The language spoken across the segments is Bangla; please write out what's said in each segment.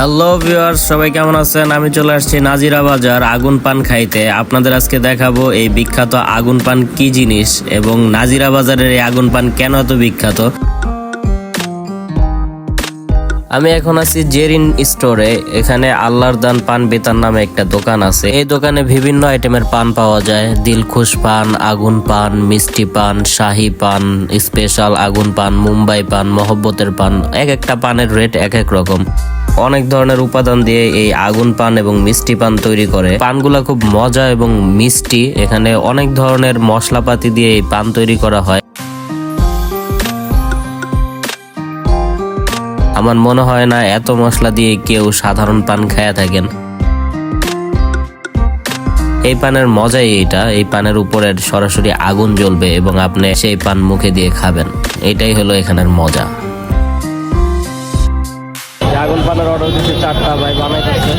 হ্যালো ভিউয়ার্স সবাই কেমন আছেন? আমি চলে আসছি নাজিরা বাজার আগুন পান খাইতে। আপনাদের আজকে দেখাবো এই বিখ্যাত আগুন পান কি জিনিস এবং নাজিরা বাজারের এই আগুন পান কেন এত বিখ্যাত? আমি এখন আছি জেরিন স্টোরে। এখানে আল্লাহর দান পান বেতার নামে একটা দোকান আছে। এই দোকানে বিভিন্ন আইটেমের পান পাওয়া যায়। দিলখুশ পান, আগুন পান, মিষ্টি পান, শাহি পান স্পেশাল আগুন পান, মুম্বাই পান, মহব্বতের পান। এক একটা পানের রেট এক এক রকম। অনেক ধরনের উপাদান দিয়ে এই আগুন পান এবং মিষ্টি পান তৈরি করে। পানগুলা খুব মজা এবং মিষ্টি। এখানে অনেক ধরনের মশলাপাতি দিয়ে এই পান তৈরি করা হয়। আমার মনে হয় না এত মশলা দিয়ে কেউ সাধারণ পান খায়া থাকেন। এই পানের মজাই এইটা। এই পানের উপরে সরাসরি আগুন জ্বলবে এবং আপনি সেই পান মুখে দিয়ে খাবেন। এটাই হলো এখানের মজা। আগুন পানের অর্ডার দিচ্ছে চারটা ভাই বানাইতেছে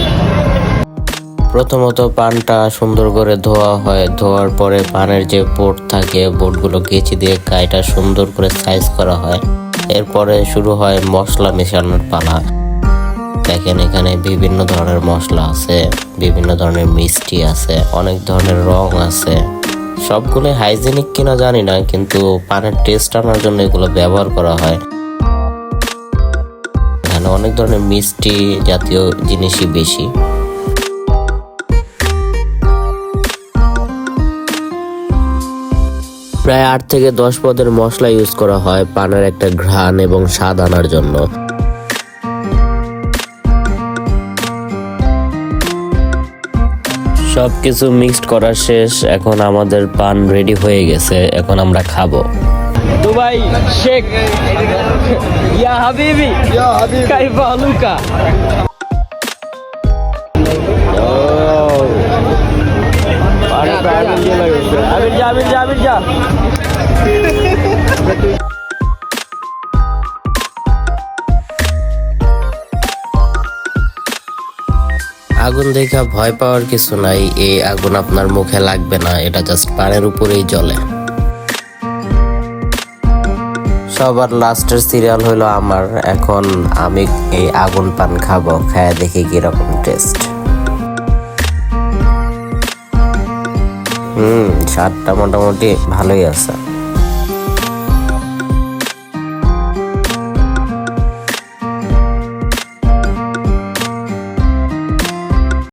প্রথমত পানটা সুন্দর করে ধোয়া হয়, ধোয়ার পরে পানের যে বোর্ড থাকে, বোর্ডগুলো কেচি দিয়ে কাইটা সুন্দর করে সাইজ করা হয়। এরপরে শুরু হয় মশলা মেশানোর পালা। দেখেন এখানে বিভিন্ন ধরনের মশলা আছে, বিভিন্ন ধরনের মিষ্টি আছে, অনেক ধরনের রং আছে। সবগুলো হাইজেনিক কিনা জানি না, কিন্তু পানের টেস্ট আনার জন্য এগুলো ব্যবহার করা হয়। এখানে অনেক ধরনের মিষ্টি জাতীয় জিনিসই বেশি। প্রায় আট থেকে দশ পদের মশলা ইউজ করা হয় পানের একটা ঘ্রাণ এবং স্বাদ আনার জন্য। সব কিছু মিক্সড করা শেষ, এখন আমাদের পান রেডি হয়ে গেছে, এখন আমরা খাব। দুবাই শেখ। ইয়া হাবিবি। ইয়া হাবিবি। কাইফা হালুকা আবির দিয়ে লাগছে আবির যা আবির যা আবির যা আগুন দেখা ভয় পাওয়ার কিছু নাই এই আগুন আপনার মুখে লাগবে না এটা জাস্ট পাড়ের উপরেই জ্বলে। সবার লাস্টের সিরিয়াল হলো আমার। এখন আমি এই আগুন পান খাব, খায় দেখি কীরকম টেস্ট হুম, স্বাদটা মোটামুটি ভালোই আছে।